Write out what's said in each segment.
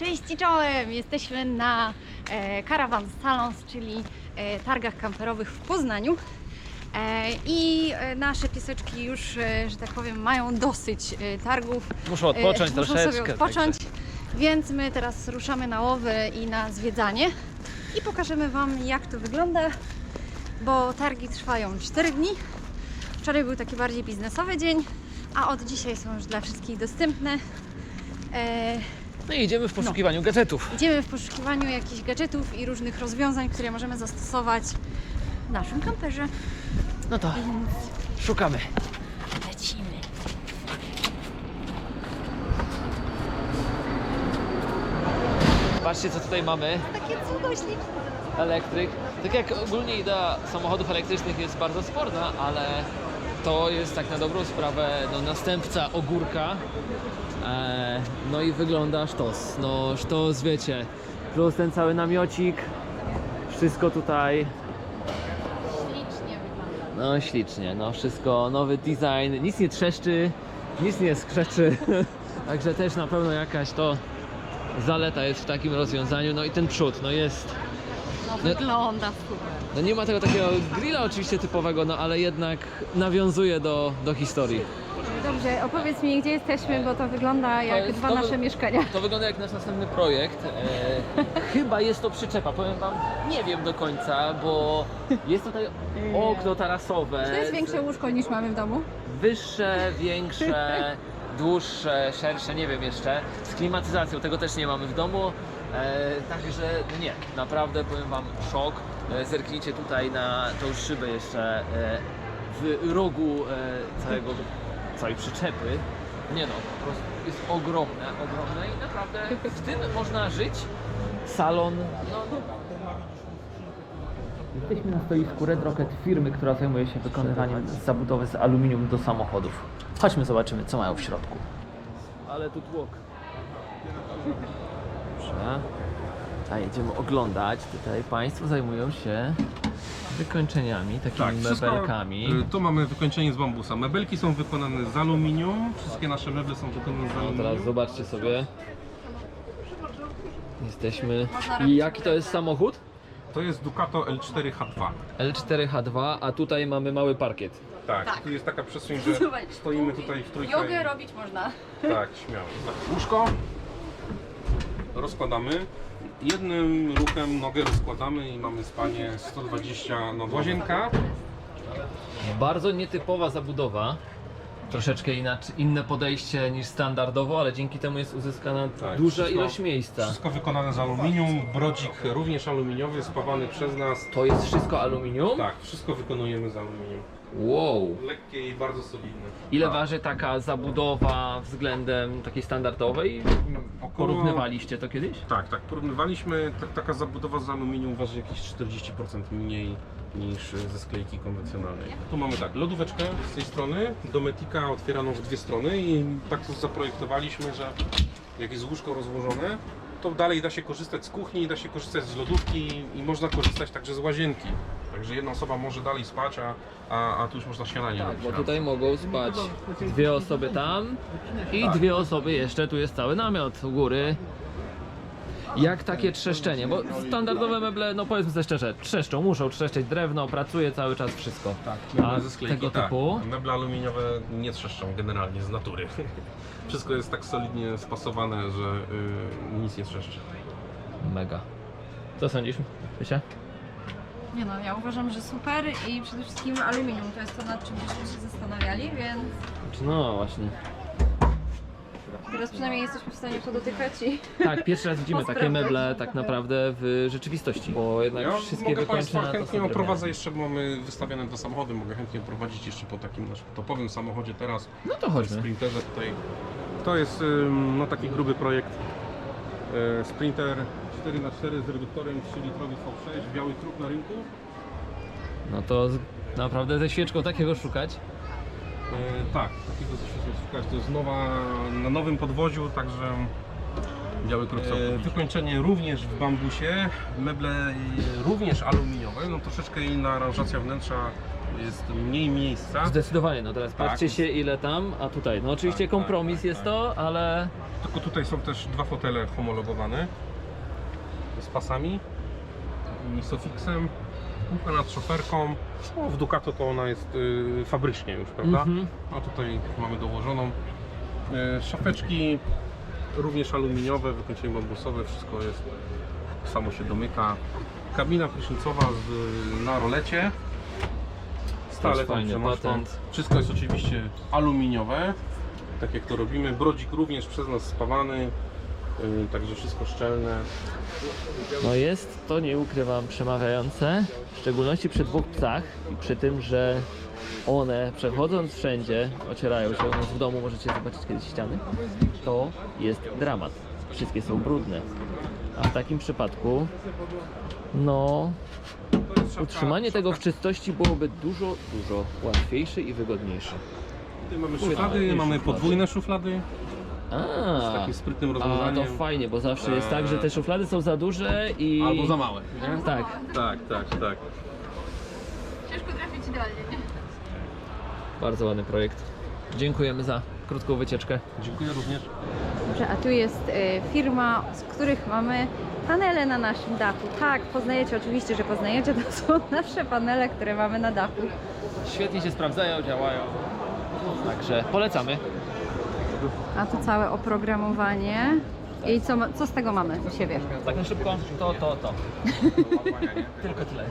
Cześć i czołem! Jesteśmy na e, Caravan Salons, czyli e, targach kamperowych w Poznaniu. E, I e, nasze pieseczki już, e, że tak powiem, mają dosyć e, targów. Odpocząć E, muszą troszeczkę. sobie odpocząć, więc my teraz ruszamy na łowy i na zwiedzanie i pokażemy Wam jak to wygląda, bo targi trwają 4 dni. Wczoraj był taki bardziej biznesowy dzień, a od dzisiaj są już dla wszystkich dostępne. E, No i idziemy w poszukiwaniu gadżetów. Idziemy w poszukiwaniu jakichś gadżetów i różnych rozwiązań, które możemy zastosować w naszym kamperze. No to szukamy. lecimy. Patrzcie co tutaj mamy. Takie cudo śliczne. Elektryk. Tak jak ogólnie idea samochodów elektrycznych jest bardzo sporna, ale to jest tak na dobrą sprawę no, następca ogórka. E, no i wygląda sztos. No sztos wiecie. Plus ten cały namiocik. Wszystko tutaj. Ślicznie wygląda. No ślicznie, no wszystko, nowy design, nic nie trzeszczy, nic nie skrzeczy, także też na pewno jakaś to zaleta jest w takim rozwiązaniu, no i ten przód, no jest, No wygląda super. no nie ma tego takiego grilla oczywiście typowego, no ale jednak nawiązuje do, do historii. Dobrze, opowiedz mi, gdzie jesteśmy, bo to wygląda jak jest- dwa to wy- nasze mieszkania. To wygląda jak nasz następny projekt, e, chyba jest to przyczepa, powiem wam, nie wiem do końca, bo jest tutaj okno tarasowe. To jest większe łóżko niż mamy w domu. wyższe, większe, dłuższe, szersze, nie wiem jeszcze. Z klimatyzacją tego też nie mamy w domu. E, także no nie, naprawdę powiem Wam szok. E, zerknijcie tutaj na tą szybę jeszcze e, w rogu e, całego, całej przyczepy. Nie no, po prostu jest ogromne, ogromne i naprawdę w tym można żyć. Salon, no, Jesteśmy na stoisku Red Rocket firmy, która zajmuje się wykonywaniem zabudowy z aluminium do samochodów. Chodźmy zobaczymy, co mają w środku. Ale tu tłok. Dobrze. A jedziemy oglądać. Tutaj Państwo zajmują się wykończeniami, takimi Tak, wszystko, mebelkami. y, Tu mamy wykończenie z bambusa. Mebelki są wykonane z aluminium. Wszystkie nasze meble są wykonane z No aluminium. teraz zobaczcie sobie. Jesteśmy. I jaki to jest samochód? To jest Ducato L4H2. L4H2, a tutaj mamy mały parkiet. Tak, Tak. tu jest taka przestrzeń, że Zobacz, stoimy tutaj w trójkę. Jogę i- robić można. Tak, śmiało. Tak, łóżko rozkładamy. Jednym ruchem nogę rozkładamy i mamy spanie 120 no łazienka. Bardzo nietypowa zabudowa. Troszeczkę inaczej, inne podejście niż standardowo, ale dzięki temu jest uzyskana Tak, duża wszystko- ilość miejsca. Wszystko wykonane z aluminium, brodzik również aluminiowy, spawany przez nas. To jest wszystko aluminium? Tak, wszystko wykonujemy z aluminium. Wow. Lekkie i bardzo solidne. Ile Tak. waży taka zabudowa względem takiej standardowej? Około- Porównywaliście to kiedyś? Tak, tak, porównywaliśmy, ta, taka zabudowa z aluminium waży jakieś 40% mniej niż ze sklejki konwencjonalnej. Tu mamy tak, lodóweczkę z tej strony, dometika otwieraną w dwie strony i tak to zaprojektowaliśmy, że jak jest łóżko rozłożone, to dalej da się korzystać z kuchni, da się korzystać z lodówki i można korzystać także z łazienki. Także jedna osoba może dalej spać, a, a, a tu już można śniadanie Tak, robić. bo razem. tutaj mogą spać dwie osoby tam i Tak. dwie osoby jeszcze, tu jest cały namiot u góry. Jak takie trzeszczenie, bo standardowe meble, no powiedzmy sobie szczerze, trzeszczą, muszą trzeszczeć drewno, pracuje cały czas wszystko. Tak, A meble ze sklejki, tego tak. typu? Meble aluminiowe nie trzeszczą generalnie z natury. Wszystko jest tak solidnie spasowane, że y, nic nie trzeszczy. Mega. Co sądzisz, Wysia? Nie no, ja uważam, że super i przede wszystkim aluminium to jest to, nad czym byśmy się zastanawiali, więc No właśnie. Teraz przynajmniej jesteśmy w stanie to dotykać i Tak, pierwszy raz widzimy takie meble tak naprawdę w rzeczywistości, bo jednak Ja wszystkie mogę Państwa wykończenia to chętnie są oprowadzę drewniane. jeszcze, bo mamy wystawione dwa samochody, mogę chętnie oprowadzić jeszcze po takim naszym topowym samochodzie teraz, No to chodźmy. Sprinterze tutaj. To jest ym, no, taki gruby projekt y, Sprinter 4x4 z reduktorem 3-litrowy V6, biały trup na rynku. No to z- naprawdę ze świeczką takiego szukać. E, tak, takiego zaświecenia szukać. To jest nowa, na nowym podwoziu, także biały kruk e, Wykończenie również w bambusie, meble e, również aluminiowe, no troszeczkę inna aranżacja wnętrza, jest mniej miejsca. Zdecydowanie, no teraz Tak. patrzcie się ile tam, a tutaj, no oczywiście Tak, tak, kompromis tak, jest tak. to, ale Tylko tutaj są też dwa fotele homologowane z pasami i Sofixem. Półka nad szoferką. No, w Ducato to ona jest y, fabrycznie już, prawda? Mhm. A tutaj mamy dołożoną. Y, szafeczki również aluminiowe, wykończenie bambusowe, wszystko jest, samo się domyka. Kabina prysznicowa z, na rolecie. Jest toaletą fajny patent. Wszystko jest oczywiście aluminiowe, tak jak to robimy. Brodzik również przez nas spawany, y, także wszystko szczelne. no jest to, nie ukrywam, przemawiające, w szczególności przy dwóch psach i przy tym, że one przechodząc wszędzie, ocierają się, u nas w domu możecie zobaczyć kiedyś ściany, to jest dramat. Wszystkie są brudne. A w takim przypadku, no, utrzymanie tego w czystości byłoby dużo, dużo łatwiejsze i wygodniejsze. Tutaj mamy szuflady, mamy podwójne szuflady z A, takim sprytnym a to rozwiązaniem. fajnie, bo zawsze jest tak, że te szuflady są za duże i... Albo za małe. Nie? Tak, Tak, tak, tak. Ciężko trafić idealnie, nie? bardzo ładny projekt. Dziękujemy za krótką wycieczkę. Dziękuję również. Dobrze, a tu jest e, firma, z których mamy panele na naszym dachu. Tak, poznajecie, oczywiście, że poznajecie, to są nasze panele, które mamy na dachu. Świetnie się sprawdzają, działają. Także polecamy. A tu całe oprogramowanie. I co, ma- co z tego mamy u siebie? Tak na szybko, to, to, to. Tylko tyle.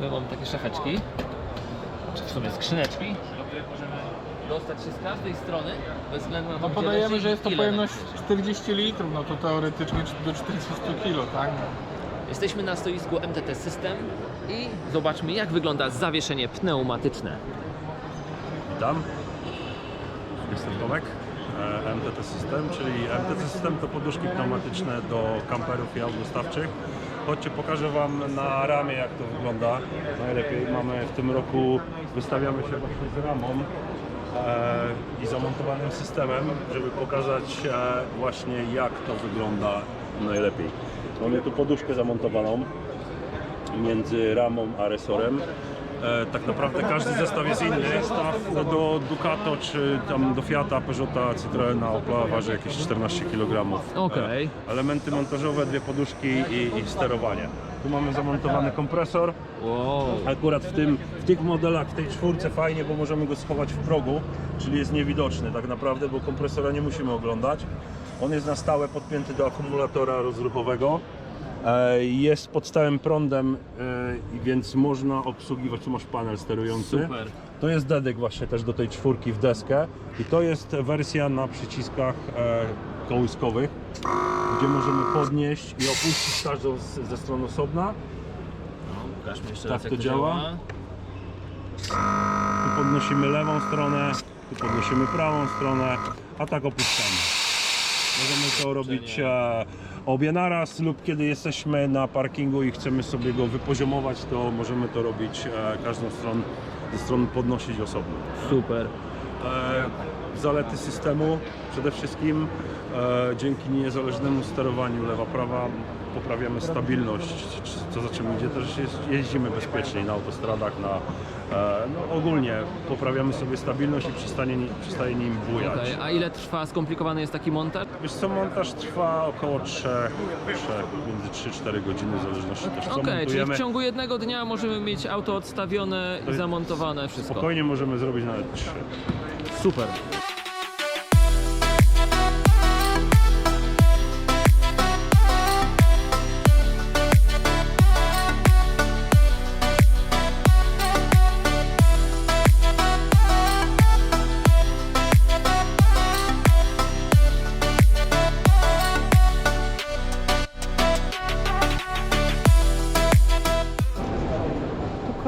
My mamy takie szafeczki, czy w sumie skrzyneczki, do których możemy dostać się z każdej strony, bez względu na to, No gdzie podajemy, leży że jest to ile pojemność leży. 40 litrów, no to teoretycznie do 40 kg, tak? Jesteśmy na stoisku MTT System i zobaczmy jak wygląda zawieszenie pneumatyczne. Witam. Jestem Tomek. e, MTT System, czyli MTT System to poduszki pneumatyczne do kamperów i aut dostawczych. Chodźcie, pokażę Wam na ramie jak to wygląda. Najlepiej mamy w tym roku, wystawiamy się właśnie z ramą e, i zamontowanym systemem, żeby pokazać e, właśnie jak to wygląda najlepiej. Mamy tu poduszkę zamontowaną między ramą a resorem. E, tak naprawdę każdy zestaw jest inny. Zestaw do Ducato czy tam do Fiata, Peugeota, Citroena, Opla waży jakieś 14 kg. Okej. E, elementy montażowe, dwie poduszki i, i sterowanie. Tu mamy zamontowany kompresor. Wow. Akurat w, tym, w tych modelach, w tej czwórce fajnie, bo możemy go schować w progu, czyli jest niewidoczny tak naprawdę, bo kompresora nie musimy oglądać. On jest na stałe podpięty do akumulatora rozruchowego. E, Jest pod stałym prądem, e, więc można obsługiwać, tu masz panel sterujący. Super. To jest dedek właśnie też do tej czwórki w deskę i to jest wersja na przyciskach e, kołyskowych, gdzie możemy podnieść i opuścić każdą ze stron osobna. No, Tak raz, to działa. Tu podnosimy lewą stronę, tu podnosimy prawą stronę, a tak opuszczamy. Możemy to robić e, obie naraz lub kiedy jesteśmy na parkingu i chcemy sobie go wypoziomować, to możemy to robić e, każdą stronę, ze stron podnosić osobno. Super. E, zalety systemu przede wszystkim e, dzięki niezależnemu sterowaniu lewa-prawa poprawiamy stabilność, co za czym idzie też jest, jeździmy bezpieczniej na autostradach, na, no, ogólnie poprawiamy sobie stabilność i przestanie, ni- przestaje nim bujać. Okej, A ile trwa skomplikowany jest taki montaż? Wiesz co, montaż trwa około 3, 3 między 3-4 godziny w zależności też co Okej, czyli w ciągu jednego dnia możemy mieć auto odstawione i zamontowane wszystko. Spokojnie możemy zrobić nawet 3. Super.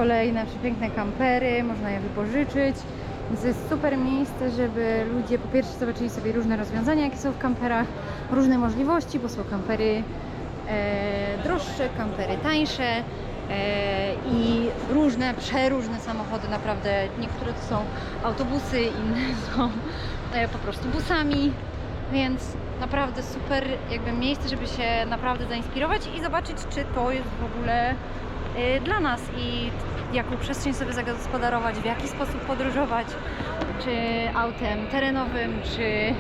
Kolejne przepiękne kampery, można je wypożyczyć. Więc to jest super miejsce, żeby ludzie po pierwsze zobaczyli sobie różne rozwiązania, jakie są w kamperach, różne możliwości, bo są kampery e, droższe, kampery tańsze e, i różne, przeróżne samochody, naprawdę niektóre to są autobusy, inne są e, po prostu busami. Więc naprawdę super jakby miejsce, żeby się naprawdę zainspirować i zobaczyć, czy to jest w ogóle dla nas i jaką przestrzeń sobie zagospodarować, w jaki sposób podróżować, czy autem terenowym, czy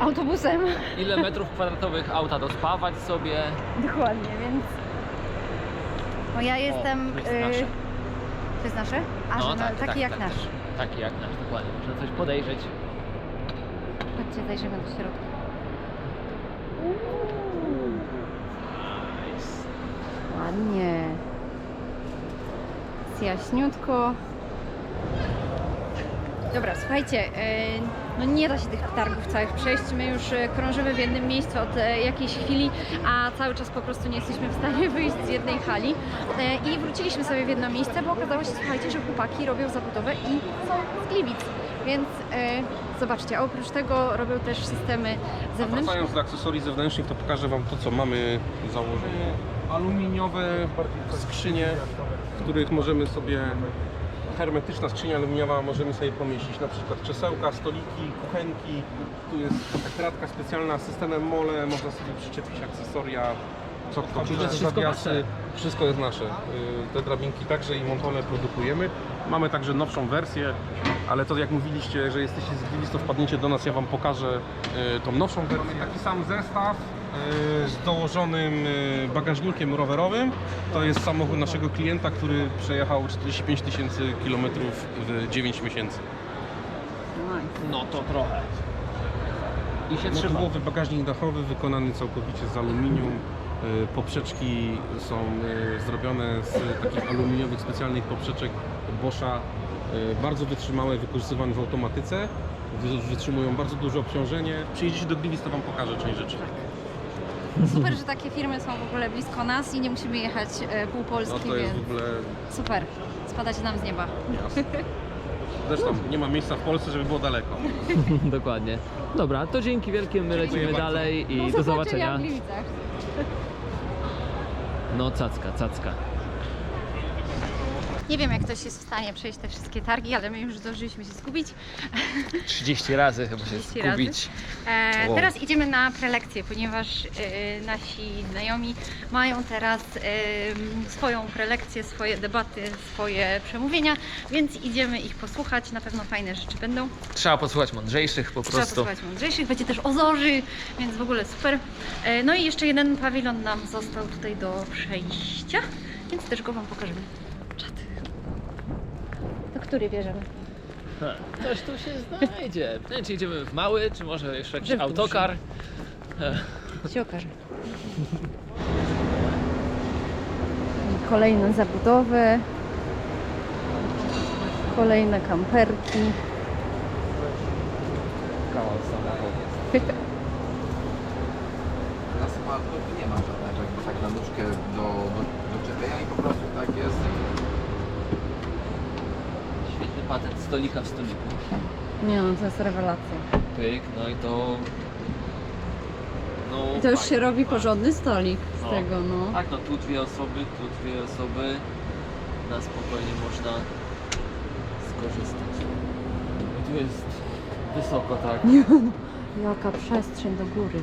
autobusem. Ile metrów kwadratowych auta dospawać sobie? Dokładnie, więc no ja jestem... to jest y, nasze. To jest nasze? A, że no, taki jak nasz. Taki jak nasz, dokładnie. Można coś podejrzeć. Chodźcie, zajrzymy do środka. Ładnie. Jaśniutko. Dobra, słuchajcie, e, no nie da się tych targów całych przejść. My już e, krążymy w jednym miejscu od e, jakiejś chwili, a cały czas po prostu nie jesteśmy w stanie wyjść z jednej hali. I wróciliśmy sobie w jedno miejsce, bo okazało się, słuchajcie, że chłopaki robią zabudowę i są z Gliwic. Więc zobaczcie, a oprócz tego robią też systemy zewnętrzne. Wracając do akcesorii zewnętrznych, to pokażę Wam to, co mamy założone. Aluminiowe skrzynie, w których możemy sobie hermetyczna skrzynia aluminiowa, możemy sobie pomieścić na przykład krzesełka, stoliki, kuchenki. Tu jest taka kratka specjalna z systemem mole, można sobie przyczepić akcesoria, co kto wszystko wasze. Wszystko jest nasze. Y, Te drabinki także i montole produkujemy. Mamy także nowszą wersję, ale to jak mówiliście, że jesteście z Gliwic, to wpadniecie do nas, ja Wam pokażę y, tą nowszą wersję. Taki sam zestaw y, z dołożonym y, bagażnikiem rowerowym. To jest samochód naszego klienta, który przejechał 45 tysięcy kilometrów w 9 miesięcy. No to trochę. I się trzyma. bagażnik dachowy wykonany całkowicie z aluminium. Poprzeczki są zrobione z takich aluminiowych specjalnych poprzeczek Boscha. y, Bardzo wytrzymałe, wykorzystywane w automatyce. Wy- Wytrzymują bardzo duże obciążenie. Przyjedziecie do Gliwic, to Wam pokażę część rzeczy. Super, że takie firmy są w ogóle blisko nas i nie musimy jechać e, pół No Polski, to jest więc w ogóle super. Spadacie nam z nieba. jasne. Zresztą nie ma miejsca w Polsce, żeby było daleko. Dokładnie. Dobra, to dzięki wielkie, my lecimy bardzo. dalej i Do do zobaczenia zobaczenia. w Gliwicach. No cacka, cacka. Nie wiem, jak ktoś jest w stanie przejść te wszystkie targi, ale my już zdążyliśmy się skupić. 30 razy chyba się 30 razy. skupić. E, Wow. Teraz idziemy na prelekcję, ponieważ e, nasi znajomi mają teraz e, swoją prelekcję, swoje debaty, swoje przemówienia, więc idziemy ich posłuchać. Na pewno fajne rzeczy będą. Trzeba posłuchać mądrzejszych po Trzeba prostu. posłuchać mądrzejszych, będzie też o zorzy, więc w ogóle super. E, No i jeszcze jeden pawilon nam został tutaj do przejścia, więc też go Wam pokażemy. Który bierzemy? Ha, Coś tu się znajdzie. Nie wiem, czy idziemy w mały, czy może jeszcze jakiś Że w duży. autokar. się okaże. Kolejne zabudowy. Kolejne kamperki. Kawał samochodu. Na spadku nie ma żadnego jakby tak na nóżkę do, do, do czepienia i po prostu tak jest. Patent stolika w stoliku. Nie no, to jest rewelacja. Pyk, no i to... No, I to już się fajnie, robi fajnie. porządny stolik z No. tego, no. Tak, no tu dwie osoby, tu dwie osoby. Na spokojnie można skorzystać. I tu jest wysoko, tak. Jaka przestrzeń do góry.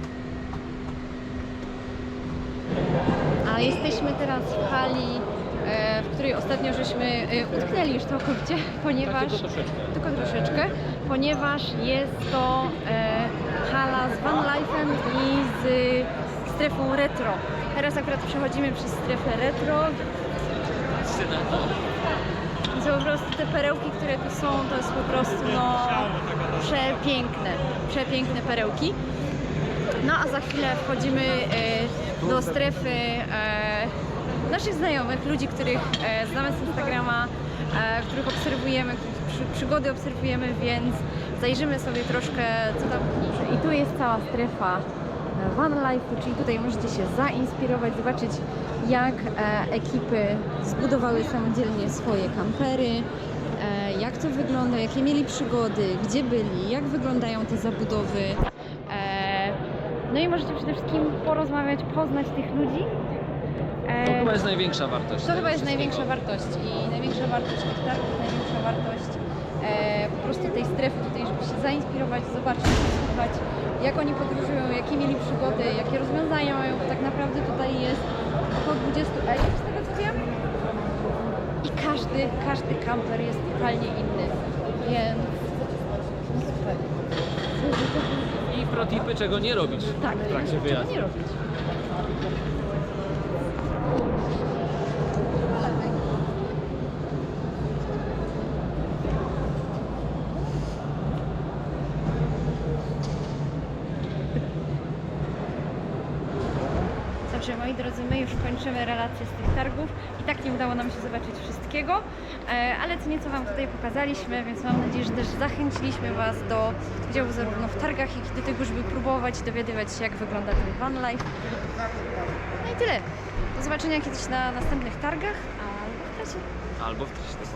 A jesteśmy teraz w hali, w której ostatnio żeśmy e, utknęli już całkowicie, ponieważ... Tak, tylko troszeczkę. tylko troszeczkę, ponieważ jest to e, hala z Van Life'em i z strefą retro. Teraz akurat przechodzimy przez strefę retro. No. Są po prostu te perełki, które tu są, to jest po prostu no, przepiękne, przepiękne perełki. No a za chwilę wchodzimy e, do strefy e, naszych znajomych, ludzi, których e, znamy z Instagrama, e, których obserwujemy, których przy, przygody obserwujemy, więc zajrzymy sobie troszkę, co tam bliżej. I tu jest cała strefa e, Van Life, czyli tutaj możecie się zainspirować, zobaczyć jak e, ekipy zbudowały samodzielnie swoje kampery, e, jak to wygląda, jakie mieli przygody, gdzie byli, jak wyglądają te zabudowy. E, no i możecie przede wszystkim porozmawiać, poznać tych ludzi. To chyba jest największa wartość. to chyba jest największa wartość i największa wartość tych targów, największa wartość e, po prostu tej strefy tutaj, żeby się zainspirować, zobaczyć, posłuchać, jak oni podróżują, jakie mieli przygody, jakie rozwiązania mają, bo tak naprawdę tutaj jest około 20 ekip, z tego co wiem. I każdy, każdy kamper jest totalnie inny, więc super. I protipy, czego nie robić Tak, w trakcie czego wyjazdu. nie robić. Znaczy, moi drodzy, my już kończymy relację z tych targów. I tak nie udało nam się zobaczyć wszystkiego, e, ale co nieco Wam tutaj pokazaliśmy, więc mam nadzieję, że też zachęciliśmy Was do udziału zarówno w targach, jak i do tego, żeby próbować dowiadywać się, jak wygląda ten van life. No i tyle. Do zobaczenia kiedyś na następnych targach, albo w trasie. Albo w dokładnie.